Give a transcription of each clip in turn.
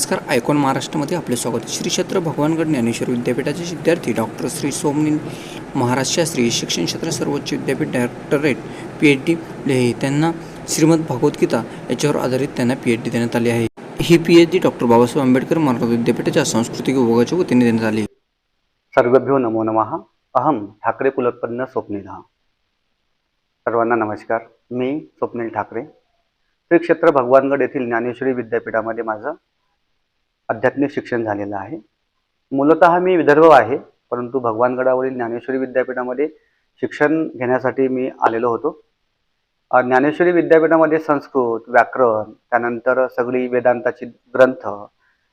नमस्कार आयकॉन महाराष्ट्रामध्ये आपले स्वागत. श्री क्षेत्र भगवानगड ज्ञानेश्वर विद्यापीठाचे विद्यार्थी डॉक्टर श्री सोमनी महाराज शास्त्री शिक्षण क्षेत्र सर्वोच्च विद्यापीठ डायरेक्टरेट पी एच डी लेहे त्यांना श्रीमद भगवद्गीता याच्यावर आधारित त्यांना पी एच डी देण्यात आली आहे. ही P H D. Doctor Babasaheb Ambedkar Marathwada विद्यापीठाच्या सांस्कृतिक विभागाच्या वतीने देण्यात आली. सर्वभ्यो नमो नमः. अहम ठाकरे कुलोत्पन्न स्वप्नील सर्वांना नमस्कार. मी स्वप्नील ठाकरे. श्री क्षेत्र भगवानगड येथील ज्ञानेश्वरी विद्यापीठामध्ये माझं आध्यात्मिक शिक्षण झालेलं आहे. मूलत मी विदर्भ आहे परंतु भगवानगडावरील ज्ञानेश्वरी विद्यापीठामध्ये शिक्षण घेण्यासाठी मी आलेलो होतो. ज्ञानेश्वरी विद्यापीठामध्ये संस्कृत व्याकरण त्यानंतर सगळी वेदांताची ग्रंथ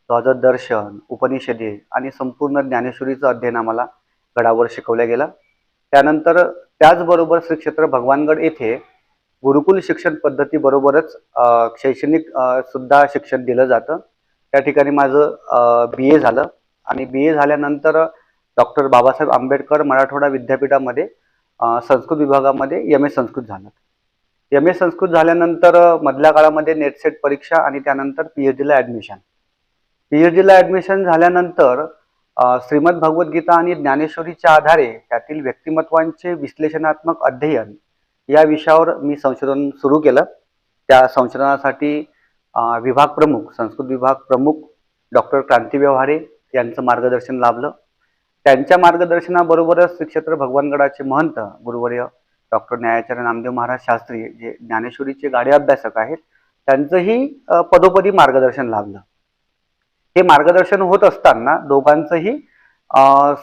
माझं दर्शन उपनिषदे आणि संपूर्ण ज्ञानेश्वरीचं अध्ययन आम्हाला गडावर शिकवलं गेलं. त्यानंतर त्याचबरोबर श्री क्षेत्र भगवानगड येथे गुरुकुल शिक्षण पद्धतीबरोबरच शैक्षणिक सुद्धा शिक्षण दिलं जातं. त्या ठिकाणी माझं बी ए झालं. आणि बी ए झाल्यानंतर डॉक्टर बाबासाहेब आंबेडकर मराठवाडा विद्यापीठामध्ये संस्कृत विभागामध्ये एम ए संस्कृत झालं. एम ए संस्कृत झाल्यानंतर मधल्या काळामध्ये नेटसेट परीक्षा आणि त्यानंतर पी एच डीला ॲडमिशन पी एच डीला ॲडमिशन झाल्यानंतर श्रीमद भगवद्गीता आणि ज्ञानेश्वरीच्या आधारे त्यातील व्यक्तिमत्वांचे विश्लेषणात्मक अध्ययन या विषयावर मी संशोधन सुरू केलं. त्या संशोधनासाठी विभाग प्रमुख संस्कृत विभाग प्रमुख डॉक्टर क्रांती व्यवहारे यांचं मार्गदर्शन लाभलं. त्यांच्या मार्गदर्शनाबरोबरच श्रीक्षेत्र भगवानगडाचे महंत गुरुवर्य डॉक्टर न्यायाचार्य नामदेव महाराज शास्त्री जे ज्ञानेश्वरीचे गाडे अभ्यासक आहेत त्यांचंही पदोपदी मार्गदर्शन लाभलं. हे मार्गदर्शन होत असताना दोघांचंही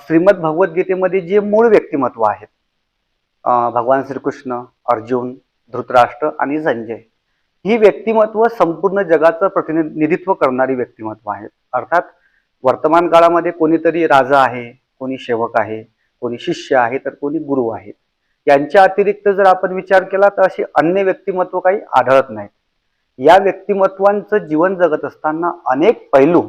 श्रीमद भगवद्गीतेमध्ये जे मूळ व्यक्तिमत्व आहेत भगवान श्रीकृष्ण अर्जुन धृतराष्ट्र आणि संजय ही व्यक्तिमत्व संपूर्ण जगाचं प्रतिनिधित्व करणारी व्यक्तिमत्व आहेत अर्थात वर्तमान काळामध्ये कोणीतरी राजा आहे कोणी सेवक आहे कोणी शिष्य आहे तर कोणी गुरु आहे. यांच्या अतिरिक्त जर आपण विचार केला तर अशी अन्य व्यक्तिमत्व काही आढळत नाहीत. या व्यक्तिमत्वांचं जीवन जगत असताना अनेक पैलू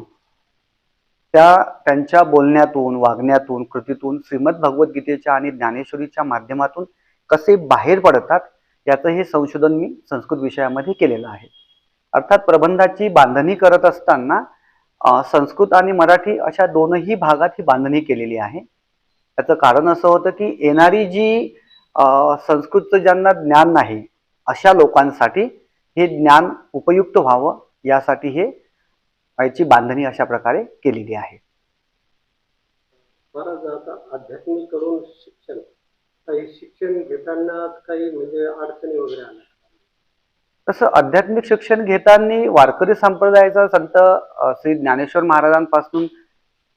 त्या त्यांच्या बोलण्यातून वागण्यातून कृतीतून श्रीमद भगवद्गीतेच्या आणि ज्ञानेश्वरीच्या माध्यमातून कसे बाहेर पडतात याचं हे संशोधन मी संस्कृत विषयामध्ये केलेलं आहे. अर्थात प्रबंधाची बांधणी करत असताना संस्कृत आणि मराठी अशा दोनही भागात ही बांधणी केलेली आहे. त्याचं कारण असं होतं की येणारी जी संस्कृतचं ज्यांना ज्ञान नाही अशा लोकांसाठी हे ज्ञान उपयुक्त व्हावं यासाठी हे याची बांधणी अशा प्रकारे केलेली आहे. महाराज आता आध्यात्मिक करून काही शिक्षण घेताना काही म्हणजे अडचणी वगैरे आल्या? तसं आध्यात्मिक शिक्षण घेताना वारकरी संप्रदायाचा संत श्री ज्ञानेश्वर महाराजांपासून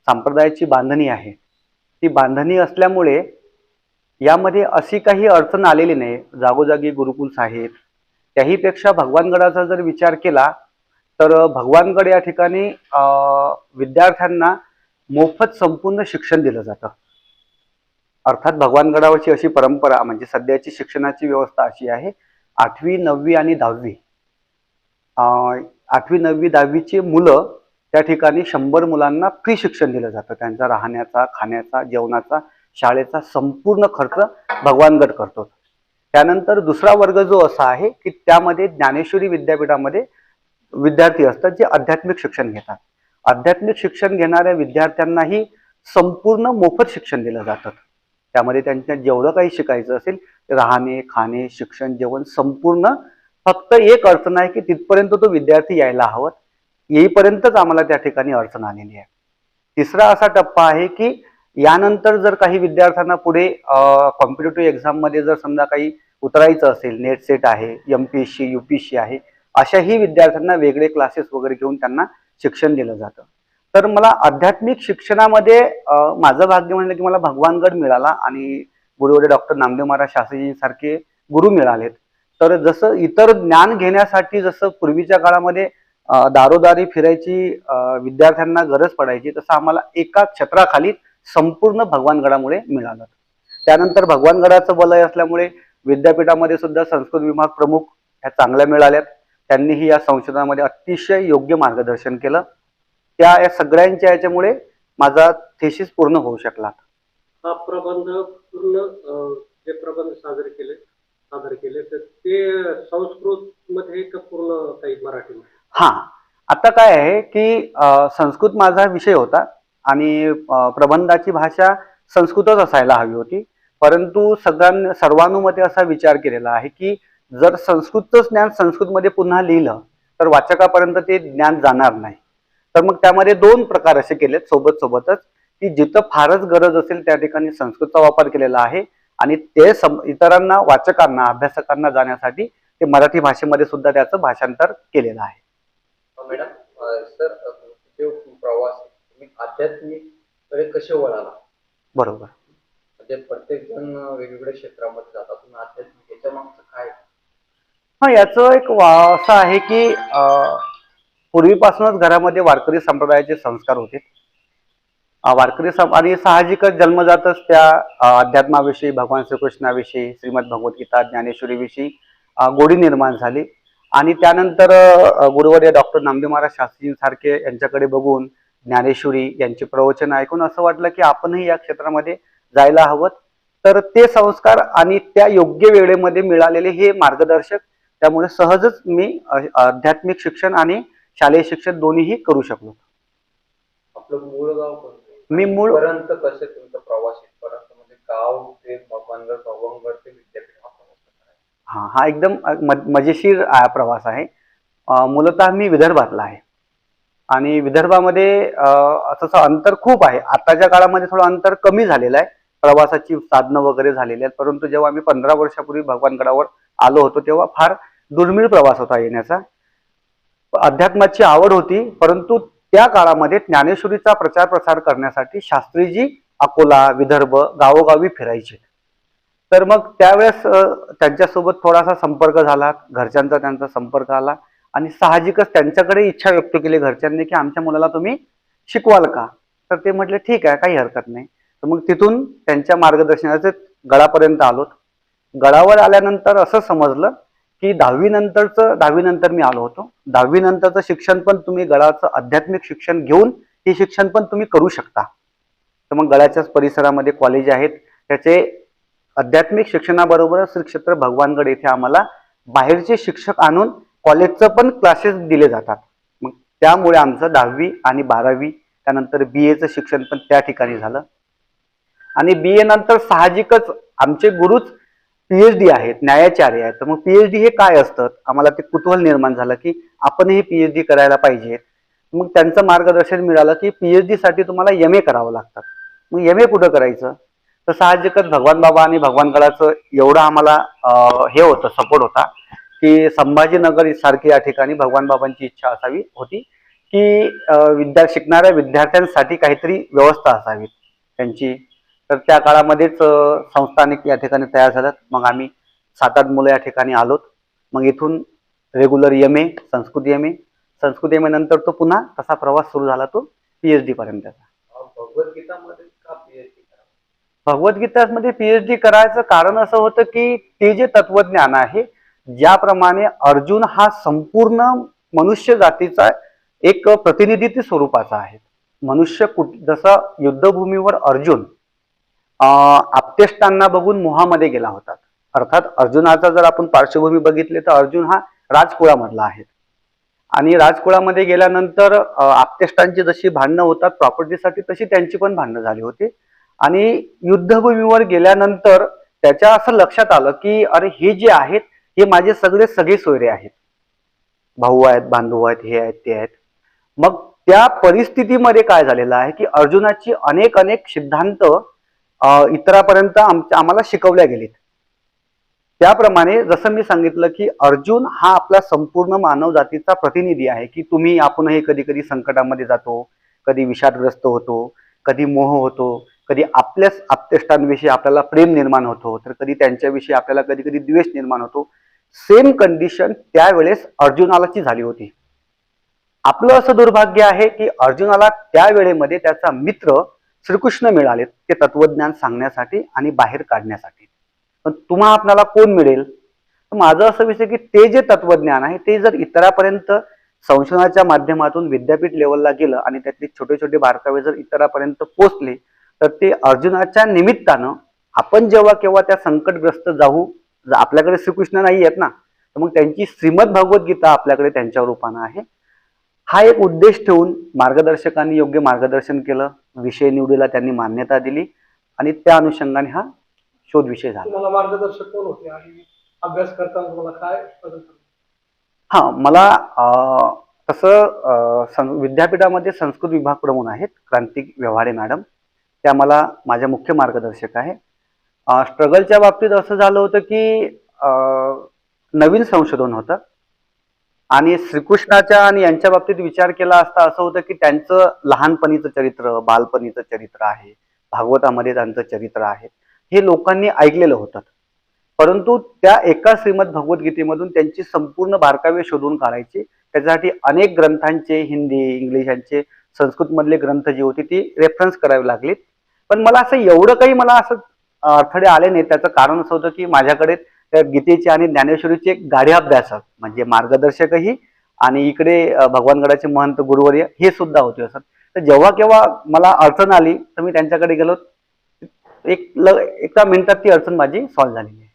संप्रदायाची बांधणी आहे. ती बांधणी असल्यामुळे यामध्ये अशी काही अडचण आलेली नाही. जागोजागी गुरुकुल साहेब त्याहीपेक्षा भगवानगडाचा जर विचार केला तर भगवानगड या ठिकाणी विद्यार्थ्यांना मोफत संपूर्ण शिक्षण दिलं जातं. अर्थात भगवानगडावरची अशी परंपरा म्हणजे सध्याची शिक्षणाची व्यवस्था अशी आहे आठवी नववी आणि दहावी. आठवी नववी दहावीची मुलं त्या ठिकाणी शंभर मुलांना फ्री शिक्षण दिलं जातं. त्यांचा राहण्याचा खाण्याचा जेवणाचा शाळेचा संपूर्ण खर्च भगवानगड करतो. त्यानंतर दुसरा वर्ग जो असा आहे की त्यामध्ये ज्ञानेश्वरी विद्यापीठामध्ये विद्यार्थी असतात जे आध्यात्मिक शिक्षण घेतात. आध्यात्मिक शिक्षण घेणाऱ्या विद्यार्थ्यांनाही संपूर्ण मोफत शिक्षण दिलं जातं. त्यामध्ये त्यांच्या जेवढं काही शिकायचं असेल राहणे खाणे शिक्षण जेवण संपूर्ण फक्त एक अडचण आहे की तिथपर्यंत तो विद्यार्थी यायला हवं. येईपर्यंतच आम्हाला त्या ठिकाणी अडचण आलेली आहे तिसरा असा टप्पा आहे की यानंतर जर काही विद्यार्थ्यांना पुढे कॉम्पिटेटिव्ह एक्झाममध्ये जर समजा काही उतरायचं असेल नेट सेट आहे M P S C U P C आहे अशाही विद्यार्थ्यांना वेगळे क्लासेस वगैरे घेऊन त्यांना शिक्षण दिलं जातं. तर मला आध्यात्मिक शिक्षणामध्ये माझं भाग्य म्हणलं की मला भगवानगड मिळाला आणि गुरुवडे डॉक्टर नामदेव महाराज शास्त्रीजी सारखे गुरु मिळालेत. तर जसं इतर ज्ञान घेण्यासाठी जसं पूर्वीच्या काळामध्ये दारोदारी फिरायची विद्यार्थ्यांना गरज पडायची तसं आम्हाला एका छत्राखाली संपूर्ण भगवानगडामुळे मिळालं. त्यानंतर भगवानगडाचं वलय असल्यामुळे विद्यापीठामध्ये सुद्धा संस्कृत विभाग प्रमुख ह्या चांगल्या मिळाल्यात. त्यांनीही या संशोधनामध्ये अतिशय योग्य मार्गदर्शन केलं. त्या या सगळ्यांच्या याच्यामुळे माझा थेसिस पूर्ण होऊ शकला. हा प्रबंध पूर्ण जे प्रबंध सादर केले सादर केले तर ते संस्कृत मध्ये का पूर्ण काही मराठीमध्ये हा. आता काय आहे की संस्कृत माझा विषय होता आणि प्रबंधाची भाषा संस्कृतच असायला हवी होती. परंतु सगळ्यां सर्वानुमते असा विचार केलेला आहे की जर संस्कृतचं ज्ञान संस्कृतमध्ये पुन्हा लिहिलं तर वाचकापर्यंत ते ज्ञान जाणार नाही. तर मग त्यामध्ये दोन प्रकार असे केलेत सोबत सोबतच की जिथं फारच गरज असेल त्या ठिकाणी संस्कृतचा वापर केलेला आहे आणि ते सम इतरांना वाचकांना अभ्यासकांना जाण्यासाठी ते मराठी भाषेमध्ये सुद्धा त्याचं भाषांतर केलेलं आहे. मॅडम सर प्रवास तुम्ही आध्यात्मिककडे कसे वळाला? बरोबर. म्हणजे प्रत्येक जण वेगवेगळ्या क्षेत्रामध्ये जातात तुम्ही आध्यात्मिक याच्या मागचं काय? हा याचं एक वा- असं आहे की पूर्वीपासूनच घरामध्ये वारकरी संप्रदायाचे संस्कार होते. वारकरी सं आणि साहजिकच जन्मजातच त्या अध्यात्माविषयी भगवान श्रीकृष्णाविषयी श्रीमद भगवद्गीता ज्ञानेश्वरीविषयी गोडी निर्माण झाली. आणि त्यानंतर गुरुवर्य डॉक्टर नामदेव महाराज शास्त्रींसारखे यांच्याकडे बघून ज्ञानेश्वरी यांचे प्रवचन ऐकून असं वाटलं की आपणही या क्षेत्रामध्ये जायला हवं. तर ते संस्कार आणि त्या योग्य वेळेमध्ये मिळालेले हे मार्गदर्शक. त्यामुळे सहजच मी आध्यात्मिक शिक्षण आणि शालेय शिक्षण दोन्हीही करू शकलो. आपलं मूळ गाव कोणतं? मी मूळ पर्यंत कसे तुमचा प्रवास इथपर्यंत? म्हणजे गाव ते विद्यापीठ हा प्रवास कसा आहे? हा हा एकदम अ, म- मजेशीर प्रवास आहे. अ, मूलतः मी विदर्भातला आहे. आणि विदर्भामध्ये अ, असं अंतर खूप आहे. आताच्या काळामध्ये थोडं अंतर कमी झालेलं आहे. प्रवासाची साधनं वगैरे झालेली आहेत. परंतु जेव्हा मी पंधरा वर्षापूर्वी भगवानगडावर आलो होतो तेव्हा फार दुर्मिळ प्रवास होता येण्याचा. अध्यात्माची आवड होती परंतु त्या काळामध्ये ज्ञानेश्वरीचा प्रचार प्रसार करण्यासाठी शास्त्रीजी अकोला विदर्भ गावोगावी फिरायचे. तर मग त्यावेळेस त्यांच्यासोबत थोडासा संपर्क झाला घरच्यांचा त्यांचा संपर्क आला आणि साहजिकच त्यांच्याकडे इच्छा व्यक्त केली घरच्यांनी की आमच्या मुलाला तुम्ही शिकवाल का? तर ते म्हटले ठीक आहे काही हरकत नाही. तर मग तिथून त्यांच्या मार्गदर्शनाचे गडापर्यंत आलोत. गडावर आल्यानंतर असं समजलं की दहावी नंतरचं दहावी नंतर मी आलो होतो. दहावी नंतरचं शिक्षण पण तुम्ही गळाचं आध्यात्मिक शिक्षण घेऊन हे शिक्षण पण तुम्ही करू शकता. तर मग गडाच्याच परिसरामध्ये कॉलेज आहेत. त्याचे आध्यात्मिक शिक्षणाबरोबर श्री क्षेत्र भगवानगड येथे आम्हाला बाहेरचे शिक्षक आणून कॉलेजचं पण क्लासेस दिले जातात. मग त्यामुळे आमचं दहावी आणि बारावी त्यानंतर बी एचं शिक्षण पण त्या ठिकाणी झालं. आणि बी ए नंतर साहजिकच आमचे गुरुच पीएच डी आहेत न्यायाचार्य आहेत तर मग पीएच डी हे काय असतं? आम्हाला ते कुतूहल निर्माण झालं की आपणही पीएच डी करायला पाहिजे. मग त्यांचं मार्गदर्शन मिळालं की पीएच डी साठी तुम्हाला एम ए करावं लागतं. मग एम ए कुठं करायचं? तर साहजिकच भगवान बाबा आणि भगवान गडाचं एवढं आम्हाला हे होतं सपोर्ट होता की संभाजीनगर सारखी या ठिकाणी भगवान बाबांची इच्छा असावी होती की विद्या शिकणाऱ्या विद्यार्थ्यांसाठी काहीतरी व्यवस्था असावी त्यांची. तर त्या काळामध्येच संस्थानिक या ठिकाणी तयार झाल्यात. मग आम्ही सात आठ मुलं या ठिकाणी आलोत. मग इथून regular M A Sanskrit M A Sanskrit M A नंतर तो पुन्हा तसा प्रवास सुरू झाला तो पीएच डी पर्यंतचा भगवद्गीतामध्ये पीएच डी करायचं कारण असं होतं की ते जे तत्वज्ञान आहे ज्याप्रमाणे अर्जुन हा संपूर्ण मनुष्य जातीचा एक प्रतिनिधित्व स्वरूपाचा आहे. मनुष्य कुठ जसं युद्धभूमीवर अर्जुन आप्तेष्टांना बघून मोहामध्ये गेला होता. अर्थात अर्जुनाचा जर आपण पार्श्वभूमी बघितली तर अर्जुन हा राजकुळामधला आहे. आणि राजकुळामध्ये गेल्यानंतर आप्तेष्टांची जशी भांडणं होतात प्रॉपर्टीसाठी तशी त्यांची पण भांडणं झाली होती. आणि युद्धभूमीवर गेल्यानंतर त्याच्या असं लक्षात आलं की अरे हे जे आहेत हे माझे सगळे सगळे सोयरे आहेत. भाऊ आहेत बांधव आहेत हे आहेत ते आहेत. मग त्या परिस्थितीमध्ये काय झालेलं आहे की अर्जुनाची अनेक अनेक सिद्धांत इतरापर्यंत आमच्या आम्हाला शिकवल्या गेलेत. त्याप्रमाणे जसं मी सांगितलं की अर्जुन हा आपला संपूर्ण मानव जातीचा प्रतिनिधी आहे की तुम्ही आपणही कधी कधी संकटामध्ये जातो कधी विषादग्रस्त होतो कधी मोह होतो कधी आपल्याच आप्तेष्टांविषयी आपल्याला प्रेम निर्माण होतो तर कधी त्यांच्याविषयी आपल्याला कधी कधी द्वेष निर्माण होतो. सेम कंडिशन त्यावेळेस अर्जुनालाची झाली होती. आपलं असं दुर्भाग्य आहे की अर्जुनाला त्या वेळेमध्ये त्याचा मित्र श्रीकृष्ण मिळाले ते तत्वज्ञान सांगण्यासाठी आणि बाहेर काढण्यासाठी. पण तुम्हा आपणाला कोण मिळेल? तर माझं असं विषय की ते जे तत्वज्ञान आहे ते जर इतरापर्यंत संशोधनाच्या माध्यमातून विद्यापीठ लेवलला गेलं आणि त्यातली छोटे छोटे बारकावे जर इतरापर्यंत पोचले तर ते अर्जुनाच्या निमित्तानं आपण जेव्हा केव्हा त्या संकटग्रस्त जाऊ आपल्याकडे श्रीकृष्ण नाही आहेत ना तर मग त्यांची श्रीमद भगवद्गीता आपल्याकडे त्यांच्या रूपानं आहे. हा एक उद्देश ठेवून मार्गदर्शकांनी योग्य मार्गदर्शन केलं विषय निवडीला त्यांनी मान्यता दिली आणि त्या अनुषंगाने हा शोध विषय झाला. मार्गदर्शक कोण होते आणि अभ्यास करताना तुम्हाला काय? हा मला तसं विद्यापीठामध्ये संस्कृत विभाग प्रमुख आहेत क्रांतिक व्यवहारे मॅडम. त्या मला माझ्या मुख्य मार्गदर्शक आहे. स्ट्रगलच्या बाबतीत असं झालं होतं की नवीन संशोधन होतं. आणि श्रीकृष्णाच्या आणि यांच्या बाबतीत विचार केला असता असं होतं की त्यांचं लहानपणीचं चरित्र बालपणीचं चरित्र आहे भागवतामध्ये त्यांचं चरित्र आहे हे लोकांनी ऐकलेलं होतं. परंतु त्या एका श्रीमद भगवद्गीतेमधून त्यांची संपूर्ण बारकावे शोधून काढायची. त्याच्यासाठी अनेक ग्रंथांचे हिंदी इंग्लिश यांचे संस्कृतमधले ग्रंथ जे होते ती रेफरन्स करावी लागलीत. पण मला असं एवढं काही मला असं अडथळे आले नाही त्याचं कारण असं होतं की माझ्याकडे तर गीतेचे आणि ज्ञानेश्वरीचे एक गाढे अभ्यासक म्हणजे मार्गदर्शकही आणि इकडे भगवानगडाचे महंत गुरुवर्य हे सुद्धा होते असत तर जेव्हा केव्हा मला अडचण आली तर मी त्यांच्याकडे गेलो. एक ल एका मिनिटात ती अडचण माझी सॉल्व्ह झालेली आहे.